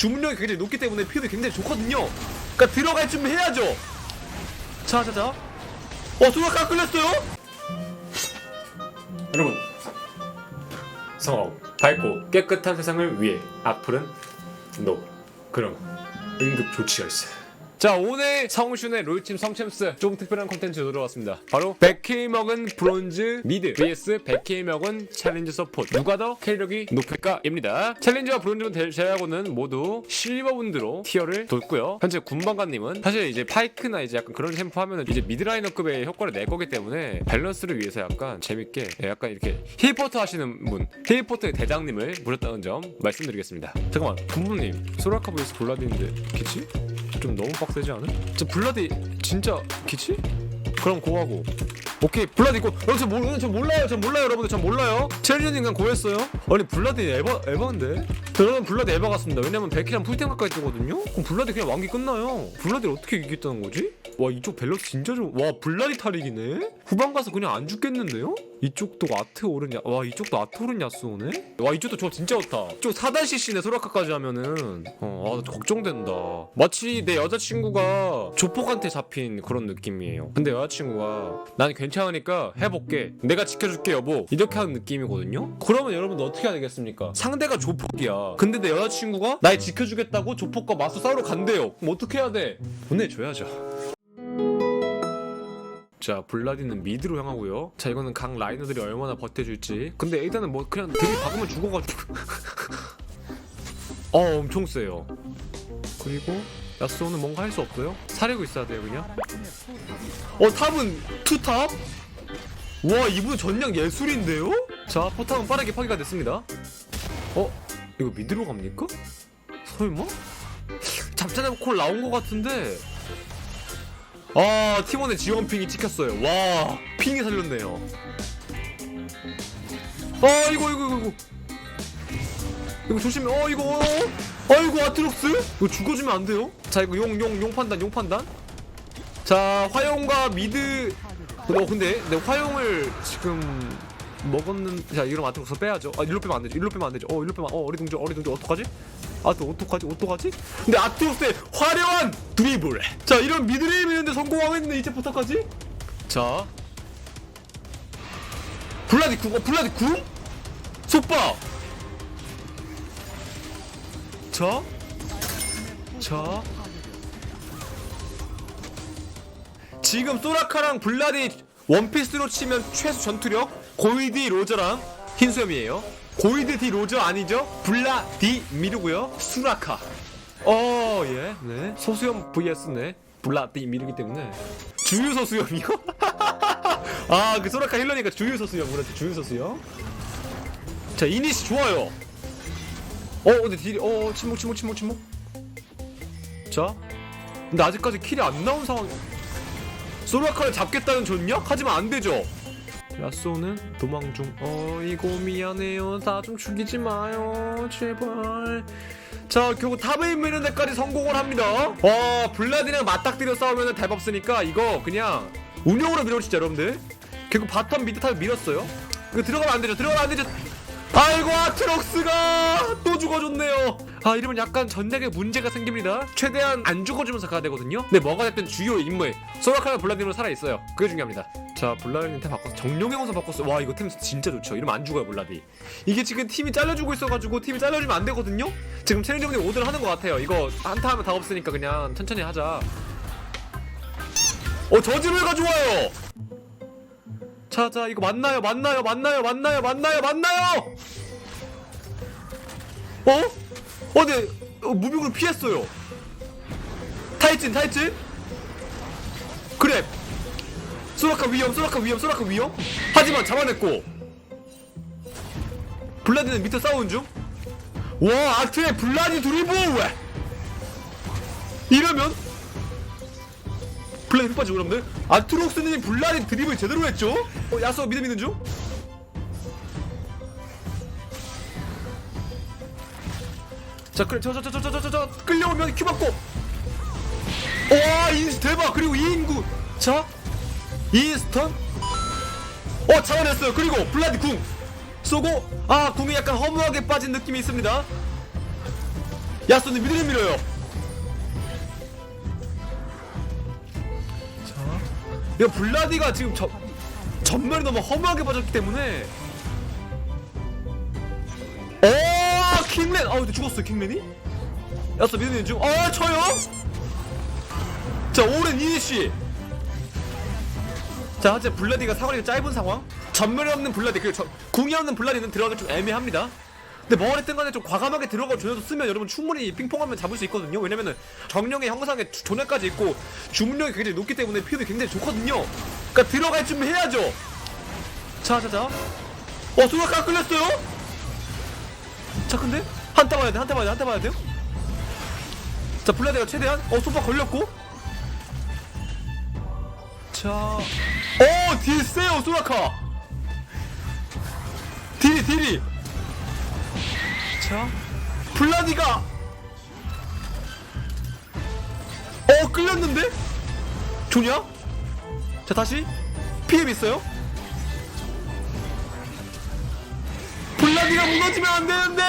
주문력이 굉장히 높기 때문에 피도 굉장히 좋거든요. 그러니까 들어갈 준비 해야죠. 자, 자, 자. 어, 소라카 끌렸어요? 여러분 성업 밝고 깨끗한 세상을 위해 악플은 노 그럼 응급 조치가 있어요 자 오늘 성훈의 롤팀 성챔스 좀 특별한 콘텐츠 들어왔습니다. 바로 100K 먹은 브론즈 미드 vs 100K 먹은 챌린저 서포트. 누가 더 캐리력이 높을까 입니다. 챌린저와 브론즈는 제외하고는 모두 실버분드로 티어를 뒀고요. 현재 군방관님은 사실 이제 파이크나 이제 약간 그런 챔프 하면은 이제 미드라이너급의 효과를 낼 거기 때문에 밸런스를 위해서 약간 재밌게 약간 이렇게 힐포트 하시는 분 힐포트의 대장님을 부렸다는 점 말씀드리겠습니다. 잠깐만 군부님 소라카 vs 블라디인데 기치? 좀 너무 빡세지 않아? 저 블라디 진짜 기치? 그럼 고하고 오케이 블라디 있고 여러분 저, 몰, 저 몰라요 저 몰라요 여러분들 저 몰라요 챌린저님 그냥 고했어요 아니 블라디 에바 에바인데 저는 블라디 에바 같습니다. 왜냐면 베키랑 풀템 가까이 뜨거든요? 그럼 블라디 그냥 왕기 끝나요. 블라디를 어떻게 이기겠다는 거지? 와 이쪽 밸런스 진짜 좋와 블라디 탈익이네? 후반 가서 그냥 안 죽겠는데요? 이쪽도 아트 오른 야, 와 이쪽도 아트 오른 야스오네? 와 이쪽도 저 진짜 좋다. 이쪽 4단 CC네 소라카까지 하면은. 어, 아, 걱정된다. 마치 내 여자친구가 조폭한테 잡힌 그런 느낌이에요. 근데 여자친구가 난 괜찮으니까 해볼게. 내가 지켜줄게 여보. 이렇게 하는 느낌이거든요? 그러면 여러분들 어떻게 해야 되겠습니까? 상대가 조폭이야 근데 내 여자친구가 날 지켜주겠다고 조폭과 맞서 싸우러 간대요. 그럼 어떻게 해야 돼? 보내줘야죠. 자 블라디는 미드로 향하고요. 자 이거는 각 라이너들이 얼마나 버텨줄지. 근데 일단은 뭐 그냥 들이 박으면 죽어가지고. 어 엄청 세요. 그리고 야스오는 뭔가 할 수 없어요? 사리고 있어야 돼요 그냥? 어 탑은 투탑? 와 이분 전략 예술인데요? 자 포탑은 빠르게 파괴가 됐습니다. 어? 이거 미드로 갑니까? 설마? 잡자잡 콜 나온 것 같은데. 아 팀원의 지원 핑이 찍혔어요. 와 핑이 살렸네요. 아 이거 이거 이거 이거. 조심해. 어 이거. 어 아이고 아트록스? 이거 죽어주면 안 돼요? 자 이거 용 용 용 판단 용 판단. 자 화용과 미드. 어 근데 내 화용을 지금 먹었는 자 이러면 아트록스 빼야죠. 아 일로 빼면 안 되죠 일로 빼면 안 되죠 어 일로 빼면 어 어리둥절 어리둥절 어떡하지? 아또 어떡하지 어떡하지? 근데 아트록스의 화려한 드리블. 자 이런 미드레임 있는데 성공하겠는데 이제 부탁하지? 자. 블라디 궁 어, 블라디 궁 속박 자. 자. 지금 소라카랑 블라디 원피스로 치면 최소 전투력 고이디 로저랑 흰수염이에요. 고이드 디 로저 아니죠? 블라 디 미르고요. 수라카. 어, 예. 네. 소수염 vs네. 블라 디 미르기 때문에 주유소 수염이요? 아, 그 소라카 힐러니까 주유소 수염 그렇지. 주유소 수염. 자, 이니시 좋아요. 어, 근데 딜이 어, 침묵 침묵 침묵 침묵. 자. 근데 아직까지 킬이 안 나온 상황. 소라카를 잡겠다는 전략? 하지만 안 되죠. 야쏘는 도망 중. 어이고 미안해요. 나 좀 죽이지 마요. 제발. 자 결국 탑에 미는 데까지 성공을 합니다. 와 블라디랑 맞닥뜨려 싸우면 대박 쓰니까 이거 그냥 운영으로 밀어주시죠 여러분들. 결국 바텀 미드 탑에 밀었어요. 이거 들어가면 안 되죠. 들어가면 안 되죠. 아이고 아트록스가 또 죽어줬네요. 아 이러면 약간 전략에 문제가 생깁니다. 최대한 안 죽어주면서 가야 되거든요. 근데 뭐가 됐든 주요 인물 소라카나 블라디로 살아 있어요. 그게 중요합니다. 자 블라디한테 바꿨어. 정룡의 원서 바꿨어. 와 이거 팀 진짜 좋죠. 이러면 안 죽어요 블라디. 이게 지금 팀이 잘려주고 있어가지고 팀이 잘려주면 안 되거든요. 지금 챌린저분이 오더를 하는 것 같아요. 이거 한타 하면 다 없으니까 그냥 천천히 하자. 어 저지를 가져와요. 자자 이거 맞나요? 맞나요? 맞나요? 맞나요? 맞나요? 맞나요? 어? 어 네. 어, 무빙으로 피했어요. 타이진 타이진 그래. 소라카 위험 소라카 위험 소라카 위험? 하지만 잡아냈고. 블라디는 밑에 싸우는 중와 아트의 블라디 드리블! 이러면? 블라디 훅 빠지고 여러분들 아트록스님 블라디 드리블 제대로 했죠? 어 야수 믿음 있는 중? 자 그래 저 저 저 저 저 저저 끌려오면 큐 받고. 와 인스 대박. 그리고 2인구. 자 인스턴. 어 잡아냈어요. 그리고 블라디 궁. 쏘고 아 궁이 약간 허무하게 빠진 느낌이 있습니다. 야스는 미드를 밀어요 이거 블라디가 지금 저 전면이 너무 허무하게 빠졌기 때문에. 오 킹맨! 아 근데 죽었어요 킹맨이? 야스 미드는 중아 쳐요? 자 오랜 이니쉬. 자 현재 블라디가 사거리가 짧은 상황. 전면이 없는 블라디 그리고 저, 궁이 없는 블라디는 들어가기 좀 애매합니다 근데 뭐 어쨌든 간에 좀 과감하게 들어가 줘서 쓰면 여러분 충분히 핑퐁하면 잡을 수 있거든요. 왜냐면은 정령의 형상에 주- 조뇌까지 있고 주문력이 굉장히 높기 때문에 피도 굉장히 좋거든요. 그러니까 들어갈 준비 해야죠. 자자자. 어 소나카 끌렸어요? 자 근데? 한타 봐야 돼 한타 봐야 돼 한타 봐야 돼요? 자 블라디가 최대한? 어 소파 걸렸고? 자, 오, 딜 세요, 소라카. 딜이, 딜이. 자, 블라디가. 어, 끌렸는데? 좋냐? 자, 다시. 피해 있어요? 블라디가 무너지면 안 되는데!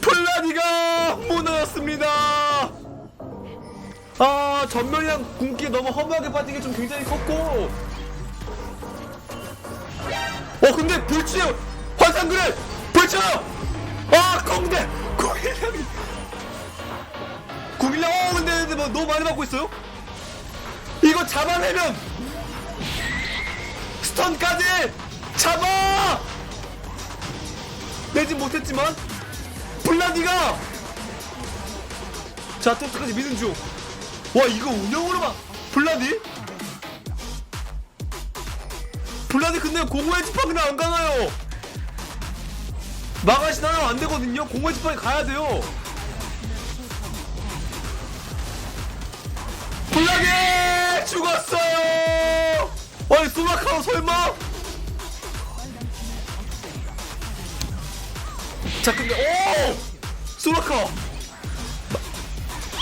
블라디가 무너졌습니다! 아 전면이랑 궁기 너무 허무하게 빠진 게 좀 굉장히 컸고 어 근데 불치요 환상그래 불치 요아 공대 공일량이 공일량 어 근데, 뭐 너무 많이 받고 있어요? 이거 잡아내면 스턴까지 잡아! 내진 못했지만 블라디가 자 또까지 믿음 중. 와 이거 운영으로만 블라디? 블라디 근데 공허의 지팡이는 안 가나요? 마가시나요 안 되거든요. 공허의 지팡이 가야 돼요. 블라디 죽었어요. 아니 소마카로 설마? 자 근데 오 소마카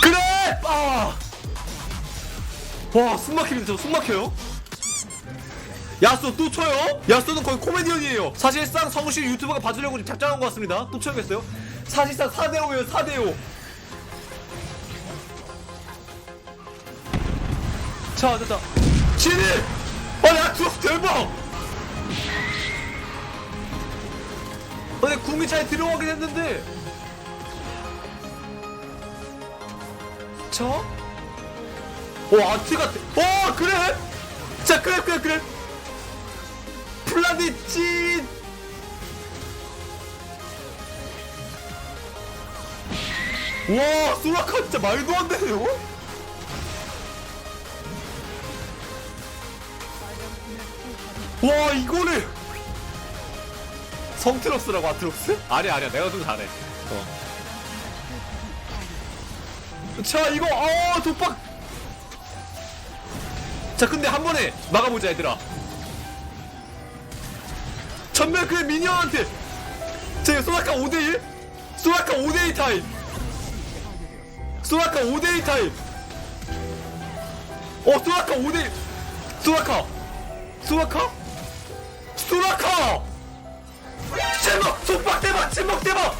그래 아. 와 숨막히는데 저 숨막혀요? 야쏘 또 쳐요? 야쏘는 거의 코미디언이에요 사실상 성실 유튜버가 봐주려고 작정한 것 같습니다 또 쳐야겠어요? 사실상 4대5에요 4대5 자 됐다 진일! 아니 아투 대박! 아니 궁이 잘 들어가긴 했는데 자? 오 아트가 오 그래 자 그래 그래 그래 플라디 찐 와, 소라카 진짜 말도 안 되네요? 와, 이거를! 성트럭스라고, 아트럭스? 아니야, 아니야, 내가 좀 잘해. 어. 자, 이거, 어, 독박! 자 근데 한 번에 막아보자 얘들아 전멸 그 미니언한테. 자 소라카 5대1 소라카 5대1 타임. 소라카 5대1 타임. 어 소라카 5대1 소라카. 소라카? 소라카! 제목 속박 대박 제목 대박!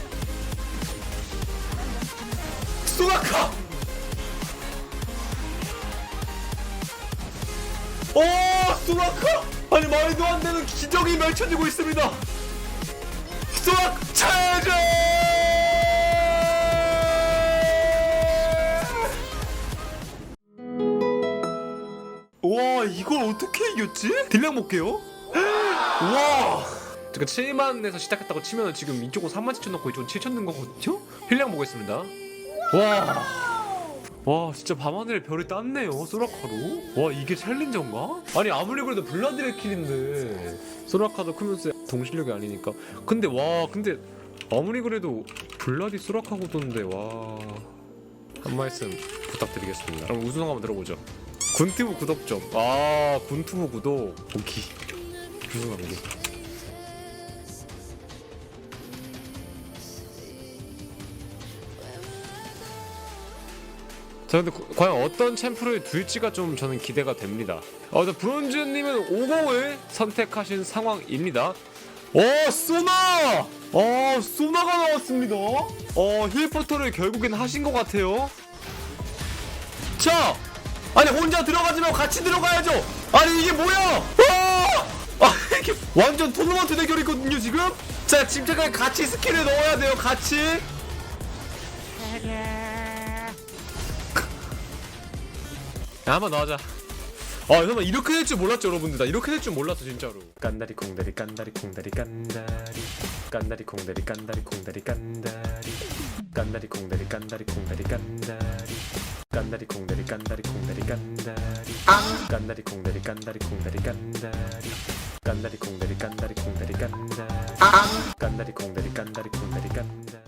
소라카! 오 수라카 아니 말도 안 되는 기적이 펼쳐지고 있습니다 수락 체제 와 이걸 어떻게 이겼지? 딜량 볼게요 와 그러니까 7만에서 시작했다고 치면 지금 이쪽은 3만 7천 넣고 이쪽은 7천 넣은 거거든요? 필량 보겠습니다. 와. 와 진짜 밤하늘에 별이 땄네요 소라카로 와 이게 챌린저인가? 아니 아무리 그래도 블라드의 킬인데 소라카도 크면서 동실력이 아니니까. 근데 와 근데 아무리 그래도 블라디 소라카고 도는데 와. 한 말씀 부탁드리겠습니다. 그럼 우승 한번 들어보죠. 군투브 구독 좀. 아 군투브 구독. 오기. 우승합니 자 근데 고- 과연 어떤 챔프를 둘지가 좀 저는 기대가 됩니다. 어, 자, 브론즈님은 50을 선택하신 상황입니다. 어 소나! 어 소나가 나왔습니다. 어 힐포터를 결국엔 하신 것 같아요. 자 아니 혼자 들어가지 말고 같이 들어가야죠. 아니 이게 뭐야? 어! 아 이게 완전 토너먼트 대결이거든요 지금? 자 침착하게 같이 스킬을 넣어야 돼요 같이 한번 넣어자 아 잠깐만 이렇게 될 줄 몰랐죠 여러분들 나 이렇게 될 줄 몰랐어 진짜로 깐다리 콩다리 깐다리 콩다리 깐다리 깐다리 콩다리 깐다리 콩다리 깐다리 깐다리 콩다리 깐다리 콩다리 깐다리 깐다리 콩다리 깐다리 콩다리 깐다리 깐다리 콩다리 깐다리 콩다리 깐다리 깐다리 콩다리 깐다리 콩다리 깐다리 깐다리 콩다리 깐다리 깐다리